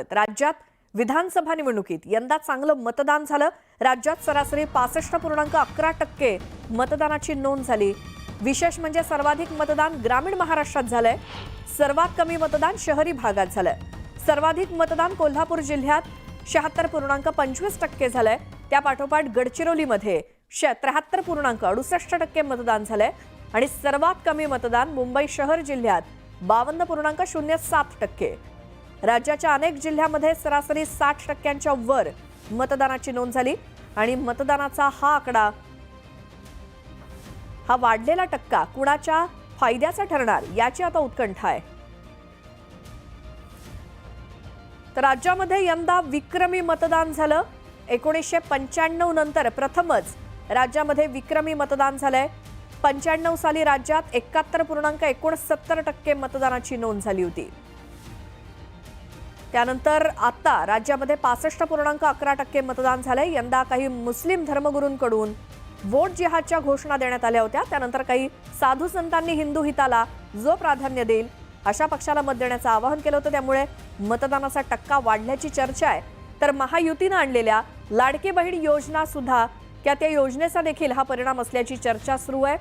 राज्यात विधानसभा निवडणुकीत यंदा चांगलं मतदान झालं. राज्यात सरासरी पासष्ट पूर्णांक अकरा टक्के मतदानाची नोंद झाली. विशेष म्हणजे सर्वाधिक मतदान ग्रामीण महाराष्ट्रात झालंय. सर्वात कमी मतदान शहरी भागात झालंय. सर्वाधिक मतदान कोल्हापूर जिल्ह्यात शहात्तर पूर्णांक पंचवीस टक्के झालंय. त्यापाठोपाठ गडचिरोलीमध्ये गडचिरोलीमध्ये त्र्याहत्तर पूर्णांक अडुसष्ट टक्के मतदान झालंय. आणि सर्वात कमी मतदान मुंबई शहर जिल्ह्यात बावन्न पूर्णांक शून्य सात टक्के. राज्याच्या अनेक जिल्ह्यामध्ये सरासरी साठ टक्क्यांच्या वर मतदानाची नोंद झाली आणि मतदानाचा हा आकडा हा वाढलेला टक्का कुणाच्या फायद्याचा ठरणार याची आता उत्कंठा आहे. तर राज्यामध्ये यंदा विक्रमी मतदान झालं. एकोणीसशे पंच्याण्णव नंतर प्रथमच राज्यामध्ये विक्रमी मतदान झालंय. पंच्याण्णव साली राज्यात एकाहत्तर पूर्णांक एकोणसत्तर टक्के मतदानाची नोंद झाली होती. त्यानंतर आता राज्यामध्ये पासष्ट पूर्णांक अकरा टक्के मतदान झालंय. यंदा काही मुस्लिम धर्मगुरूंकडून वोट जिहादच्या घोषणा देण्यात आल्या होत्या. त्यानंतर काही साधू संतांनी हिंदू हिताला जो प्राधान्य देईल अशा पक्षाला मत देण्याचं आवाहन केलं होतं. त्यामुळे मतदानाचा टक्का वाढल्याची चर्चा आहे. तर महायुतीनं आणलेल्या लाडकी बहीण योजना सुद्धा त्या त्या योजनेचा देखील हा परिणाम असल्याची चर्चा सुरू आहे.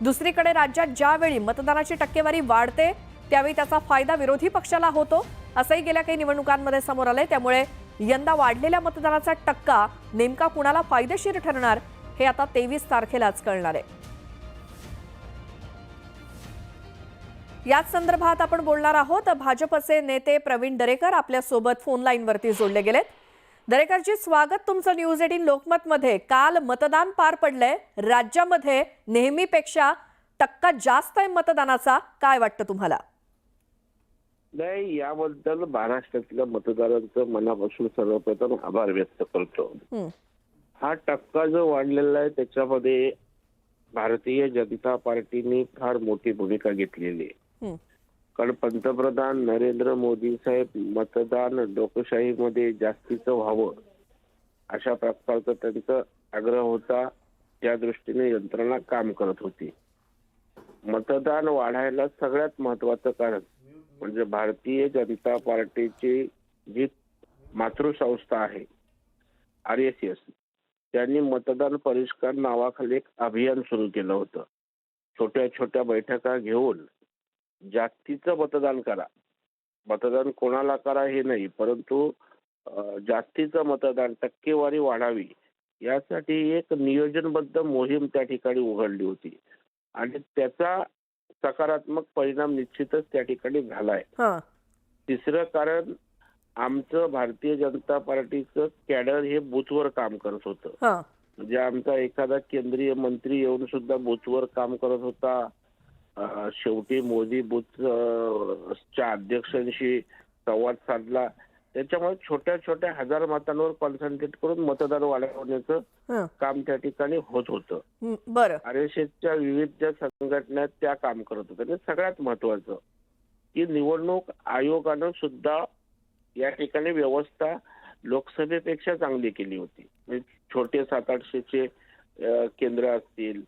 दुसरीकडे राज्यात ज्यावेळी मतदानाची टक्केवारी वाढते त्यावेळी त्याचा फायदा विरोधी पक्षाला होतो. असंही गेल्या काही निवडणुकांमध्ये समोर आलंय. त्यामुळे यंदा वाढलेल्या मतदानाचा टक्का नेमका कुणाला फायदेशीर ठरणार हे आता तेवीस तारखेलाच कळणार आहे. याच संदर्भात आपण बोलणार आहोत भाजपचे नेते प्रवीण दरेकर आपल्यासोबत फोन लाईनवरती जोडले गेलेत. दरेकरजी स्वागत तुमचं न्यूज एटीन लोकमत मध्ये काल मतदान पार पडलंय. राज्यामध्ये नेहमीपेक्षा टक्का जास्त आहे मतदानाचा. काय वाटतं तुम्हाला? नाही याबद्दल महाराष्ट्रातल्या मतदारांचं मनापासून सर्वप्रथम आभार व्यक्त करतो. हं, टक्का जो वाढलेला आहे त्याच्यामध्ये भारतीय जनता पार्टीने फार मोठी भूमिका घेतलेली आहे. कारण पंतप्रधान नरेंद्र मोदी साहेब मतदान लोकशाहीमध्ये जास्तीचं व्हावं अशा प्रकारचा त्यांचा आग्रह होता. त्या दृष्टीने यंत्रणा काम करत होती. मतदान वाढायला सगळ्यात महत्वाचं कारण म्हणजे भारतीय जनता पार्टीची जी मातृसंस्था आहे आर एस एस त्यांनी मतदान परिष्कार नावाखाली एक अभियान सुरू केलं होतं. छोट्या छोट्या बैठका घेऊन जास्तीचं मतदान करा. मतदान कोणाला करा हे नाही परंतु जास्तीचं मतदान टक्केवारी वाढावी यासाठी एक नियोजनबद्ध मोहीम त्या ठिकाणी उघडली होती. आणि त्याचा सकारात्मक परिणाम निश्चितच त्या ठिकाणी झालाय. हं, तिसरं कारण आमचं भारतीय जनता पार्टीचं कॅडर हे बूथवर काम करत होतं. हं, म्हणजे आमचा एखादा केंद्रीय मंत्री येऊन सुद्धा बूथवर काम करत होता. शेवटी मोदी बूथ अं, च्या अध्यक्षांशी संवाद साधला. त्याच्यामुळे छोट्या छोट्या हजार मतांवर कॉन्सन्ट्रेट करून मतदान वाढवण्याचं हं, काम त्या ठिकाणी होत होतं. हं, बरं. आर एस एसच्या विविध ज्या संघटना आहेत त्या काम करत होत्या आणि सगळ्यात महत्वाचं की निवडणूक आयोगानं सुद्धा या ठिकाणी व्यवस्था लोकसभेपेक्षा चांगली केली होती. म्हणजे छोटे सात आठशेचे अं, केंद्र असतील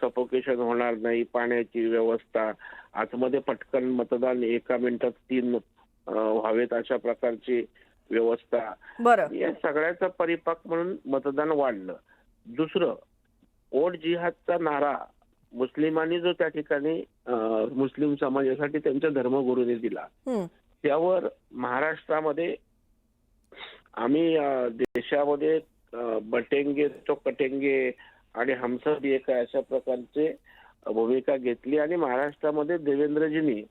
सफोकेशन होणार नाही पाण्याची व्यवस्था आतमध्ये पटकन मतदान एका मिनिटात तीन व्हावेत अशा प्रकारची व्यवस्था. बरं. या सगळ्याचा परिपाक म्हणून मतदान वाढलं. दुसरं ओट जिहादचा नारा मुस्लिमांनी जो त्या ठिकाणी मुस्लिम समाजासाठी त्यांच्या धर्मगुरूंनी दिला. त्यावर महाराष्ट्रामध्ये आम्ही देशामध्ये बटेंगे तो कटेंगे आणि हमसब एक अशा प्रकारचे भूमिका घेतली आणि महाराष्ट्रामध्ये देवेंद्रजींनी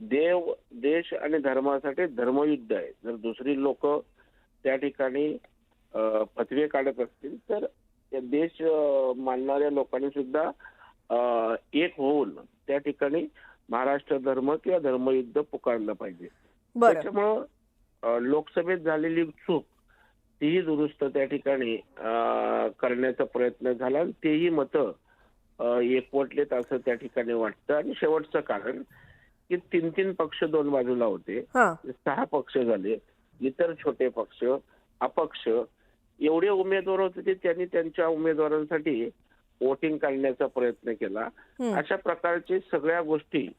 देव देश आणि धर्मासाठी धर्मयुद्ध आहे. जर दुसरी लोक त्या ठिकाणी फतवे काढत असतील तर देश मानणाऱ्या लोकांनी सुद्धा एक होऊन त्या ठिकाणी महाराष्ट्र धर्म किंवा धर्मयुद्ध पुकारलं पाहिजे. त्याच्यामुळं लोकसभेत झालेली चूक तीही दुरुस्त त्या ठिकाणी अं, करण्याचा प्रयत्न झाला आणि तेही मतं एकवटलेत असं त्या ठिकाणी वाटतं. आणि शेवटचं कारण की तीन तीन पक्ष दोन बाजूला होते. हं, सहा पक्ष झाले. इतर छोटे पक्ष अपक्ष एवढे उमेदवार होते की त्यांनी त्यांच्या उमेदवारांसाठी वोटिंग काढण्याचा प्रयत्न केला. अशा प्रकारचे सगळ्या गोष्टी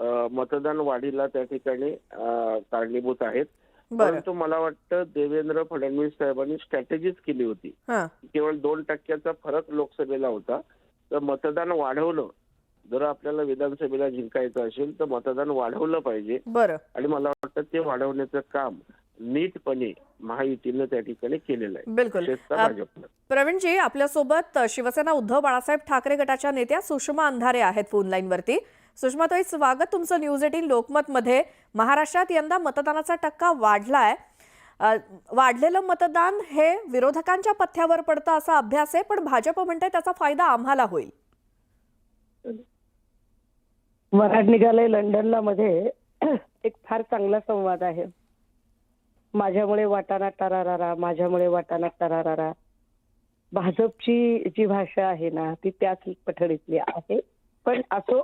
अं, मतदान वाढीला त्या ठिकाणी अं, कारणीभूत आहेत. बरं. परंतु मला वाटतं देवेंद्र फडणवीस साहेबांनी स्ट्रॅटेजीच केली होती. हां. केवळ दोन टक्क्याचा फरक लोकसभेला होता. तर मतदान वाढवलं जर आपल्याला विधानसभेला जिंकायचं असेल तर मतदान वाढवलं पाहिजे. बरं. आणि मला वाटतं ते वाढवण्याचं काम नीटपणे महायुतीनं त्या ठिकाणी केलेलं आहे. बिलकुल. प्रवीणजी आपल्यासोबत शिवसेना उद्धव बाळासाहेब ठाकरे गटाच्या नेत्या सुषमा अंधारे आहेत फोन लाईनवरती सुषमाताई स्वागत तुमचं न्यूज एटीन लोकमतमध्ये. महाराष्ट्रात यंदा मतदानाचा टक्का वाढलाय. वाढलेलं मतदान हे विरोधकांच्या पथ्यावर पडतं असा अभ्यास आहे पण भाजप म्हणते त्याचा फायदा आम्हाला होईल. वराड निघालंय लंडनला मध्ये एक फार चांगला संवाद आहे. माझ्यामुळे वाटाणा टरारारा माझ्यामुळे वाटाणा टरारारा भाजपची जी भाषा आहे ना ती त्याच पठडीतली आहे. पण असो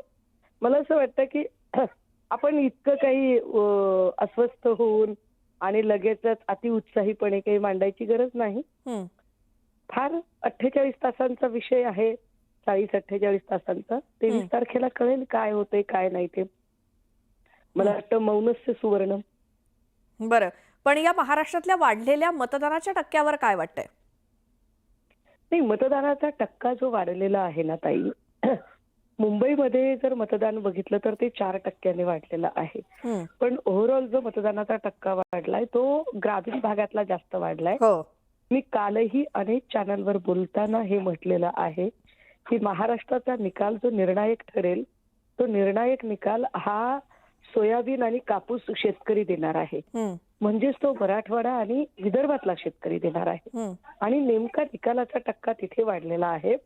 मला असं वाटतं की आपण इतकं काही अस्वस्थ होऊन आणि लगेचच अतिउत्साहीपणे काही मांडायची गरज नाही. फार अठ्ठेचाळीस तासांचा विषय आहे. चाळीस अठ्ठेचाळीस तासांचा. तेवीस तारखेला कळेल काय होतंय काय नाही ते. मला वाटतं मौनस्य सुवर्ण. बरं. पण या महाराष्ट्रातल्या वाढलेल्या मतदानाच्या टक्क्यावर काय वाटतंय? नाही मतदानाचा टक्का जो वाढलेला आहे ना ताई मुंबईमध्ये जर मतदान बघितलं तर ते चार टक्क्याने वाढलेलं आहे. पण ओव्हरऑल जो मतदानाचा टक्का वाढलाय तो ग्रामीण भागातला जास्त वाढलाय. हो. मी कालही अनेक चॅनलवर बोलताना हे म्हटलेलं आहे. की महाराष्ट्राचा निकाल जो निर्णायक ठरेल तो निर्णायक निकाल हा सोयाबीन आणि कापूस शेतकरी देणार आहे. म्हणजेच तो मराठवाडा आणि विदर्भातला शेतकरी देणार आहे. आणि नेमका निकालाचा टक्का तिथे वाढलेला आहे.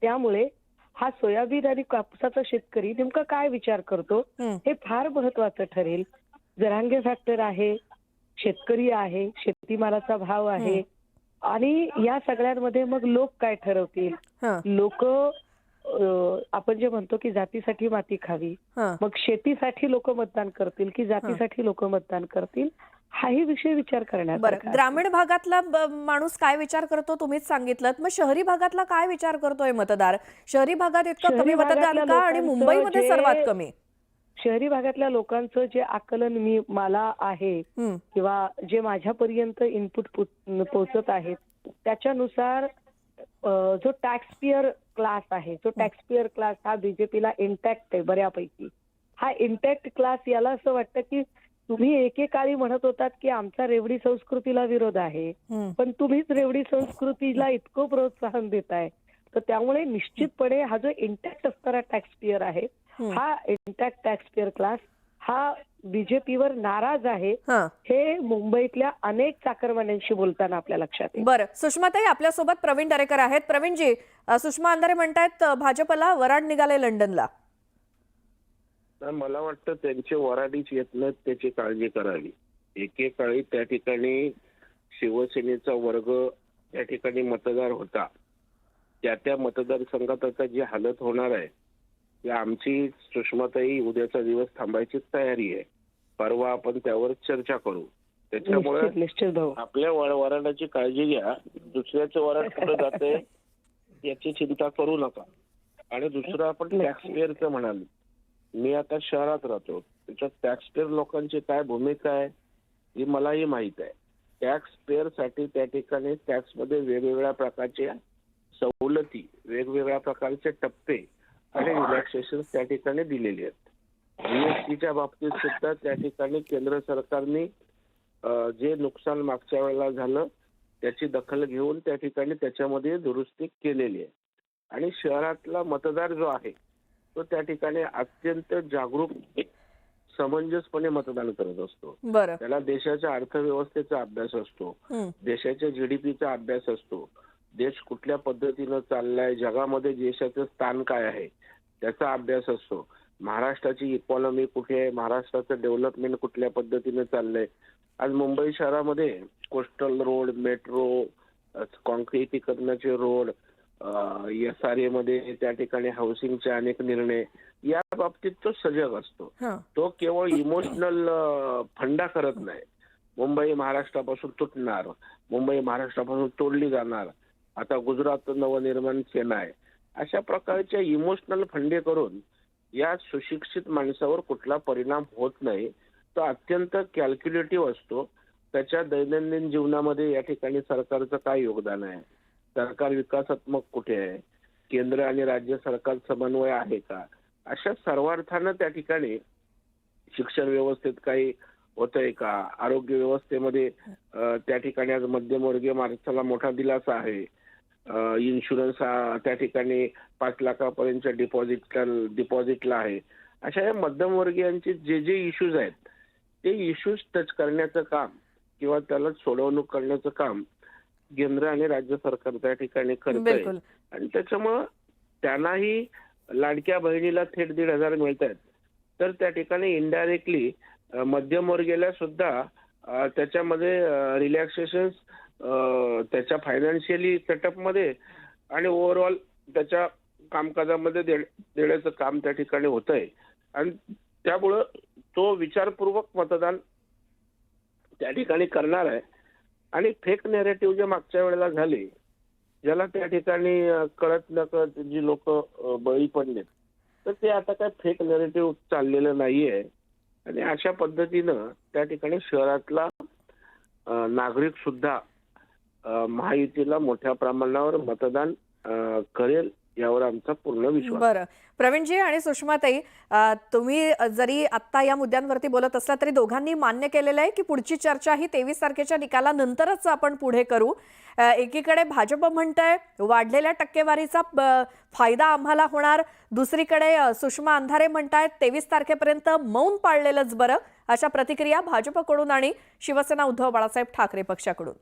त्यामुळे हा सोयाबीन आणि कापसाचा शेतकरी नेमका काय विचार करतो हं. फार महत्वाचं ठरेल. जरांगे फॅक्टर आहे शेतकरी आहे शेतीमालाचा भाव आहे. आणि या सगळ्यांमध्ये मग लोक काय ठरवतील? लोक आपण जे म्हणतो की जातीसाठी माती खावी. मग शेतीसाठी लोक मतदान करतील की जातीसाठी लोक मतदान करतील? हाही विषय विचार करण्यात बरं. ग्रामीण भागातला माणूस काय विचार करतो तुम्हीच सांगितलं मग शहरी भागातला काय विचार करतोय मतदार? शहरी भागात इतकं कमी मतदान का आणि मुंबईमध्ये सर्वात कमी? शहरी भागातल्या लोकांचं जे आकलन मी मला आहे किंवा जे माझ्यापर्यंत इनपुट पोहोचत आहेत त्याच्यानुसार जो टॅक्सपियर क्लास आहे जो टॅक्सपियर क्लास हा बीजेपीला इंटॅक्ट आहे बऱ्यापैकी हा इंटॅक्ट क्लास याला असं वाटतं की तुम्ही एकेकाळी म्हणत होतात की आमचा रेवडी संस्कृतीला विरोध आहे. पण तुम्हीच रेवडी संस्कृतीला इतकं प्रोत्साहन देताय तर त्यामुळे निश्चितपणे हा जो इंटॅक्ट असणारा टॅक्सपियर आहे हं. हा इंटॅक्ट टॅक्सपियर क्लास हा बीजेपीवर नाराज आहे हं. हे मुंबईतल्या अनेक चाकरमान्यांशी बोलताना आपल्या लक्षात येईल. बरं. सुषमाताई आपल्यासोबत प्रवीण दरेकर आहेत. प्रवीणजी सुषमा अंधारे म्हणतायत भाजपला वराड निघाले लंडनला. तर मला वाटतं त्यांचे वराडीच येत नाहीत त्याची काळजी करावी. एकेकाळी त्या ठिकाणी शिवसेनेचा वर्ग त्या ठिकाणी मतदार होता. त्या त्या मतदारसंघात आता जी हालत होणार आहे आमची सुषमाताई उद्याचा दिवस थांबायची तयारी आहे. परवा आपण त्यावर चर्चा करू. त्याच्यामुळे आपल्या वर- वराडाची काळजी घ्या. दुसऱ्याचं वराड कुठं जाते याची चिंता करू नका. आणि दुसरं आपण टॅक्स पेअरचं म्हणाल. मी आता शहरात राहतो. त्याच्यात टॅक्स पेअर लोकांची काय भूमिका आहे ही मलाही माहीत आहे. टॅक्स पेअरसाठी त्या ठिकाणी टॅक्समध्ये वेगवेगळ्या प्रकारच्या सवलती वेगवेगळ्या प्रकारचे टप्पे आणि रिलॅक्सेशन त्या ठिकाणी दिलेले आहेत. जीएसटीच्या बाबतीत सुद्धा त्या ठिकाणी केंद्र सरकारने जे नुकसान मागच्या वेळेला झालं त्याची दखल घेऊन त्या ठिकाणी त्याच्यामध्ये दुरुस्ती केलेली आहे. आणि शहरातला मतदार जो आहे तो त्या ठिकाणी अत्यंत जागरूक समंजसपणे मतदान करत असतो. त्याला देशाच्या अर्थव्यवस्थेचा अभ्यास असतो. देशाच्या जीडीपीचा अभ्यास असतो. देश कुठल्या पद्धतीनं चाललाय जगामध्ये देशाचं स्थान काय आहे त्याचा अभ्यास असतो. महाराष्ट्राची इकॉनॉमी कुठे आहे? महाराष्ट्राचं डेव्हलपमेंट कुठल्या पद्धतीनं चाललंय? आज मुंबई शहरामध्ये कोस्टल रोड मेट्रो कॉन्क्रिटीकरणाचे रोड एस आर ए मध्ये त्या ठिकाणी हाऊसिंगचे अनेक निर्णय या बाबतीत तो सजग असतो. तो केवळ इमोशनल फंडा करत नाही. मुंबई महाराष्ट्रापासून तुटणार मुंबई महाराष्ट्रापासून तोडली जाणार आता गुजरात नवनिर्माण सेना आहे. अशा प्रकारच्या इमोशनल फंडे करून या सुशिक्षित माणसावर कुठला परिणाम होत नाही तो अत्यंत कॅल्क्युलेटिव्ह असतो. त्याच्या दैनंदिन जीवनामध्ये या ठिकाणी सरकारचं काय योगदान आहे? सरकार विकासात्मक कुठे आहे? केंद्र आणि राज्य सरकार समन्वय आहे का? अशा सर्वार्थानं त्या ठिकाणी शिक्षण व्यवस्थेत काही होतंय का? आरोग्य व्यवस्थेमध्ये त्या ठिकाणी आज मध्यमवर्गीय माणसाला मोठा दिलासा आहे. इन्शुरन्स हा त्या ठिकाणी पाच लाखापर्यंतच्या डिपॉझिट डिपॉझिटला आहे. अशा या मध्यमवर्गीयांचे जे जे इश्यूज आहेत ते इश्यूज टच करण्याचं काम किंवा त्याला सोडवणूक करण्याचं काम केंद्र आणि राज्य सरकार त्या ठिकाणी करत बिलकुल. आणि त्याच्यामुळं त्यांनाही लाडक्या बहिणीला थेट दीड हजार मिळत आहेत तर त्या ठिकाणी इनडायरेक्टली मध्यमवर्गीयाला सुद्धा त्याच्यामध्ये रिलॅक्सेशन त्याच्या फायनान्शियली सेटअपमध्ये आणि ओव्हरऑल त्याच्या कामकाजामध्ये दे- देण्याचं काम त्या ठिकाणी होत आहे आणि त्यामुळं तो विचारपूर्वक मतदान त्या ठिकाणी करणार आहे. आणि फेक नेरेटिव्ह जे मागच्या वेळेला झाले ज्याला त्या ठिकाणी कळत न कळत जी लोक बळी पडलेत तर ते आता काय फेक नेरेटिव्ह चाललेलं नाहीये. आणि अशा पद्धतीनं त्या ठिकाणी शहरातला नागरिक सुद्धा महायुतीला मोठ्या प्रमाणावर मतदान करेल यावर आमचा पूर्ण विश्वास. बरं. प्रवीणजी आणि सुषमाताई तुम्ही जरी आत्ता या मुद्द्यांवरती बोलत असला तरी दोघांनी मान्य केलेलं आहे की पुढची चर्चा ही तेवीस तारखेच्या निकालानंतरच आपण पुढे करू. एकीकडे भाजप म्हणतंय वाढलेल्या टक्केवारीचा फायदा आम्हाला होणार. दुसरीकडे सुषमा अंधारे म्हणतायत तेवीस तारखेपर्यंत मौन पाळलेलंच बरं अशा प्रतिक्रिया भाजपकडून आणि शिवसेना उद्धव बाळासाहेब ठाकरे पक्षाकडून.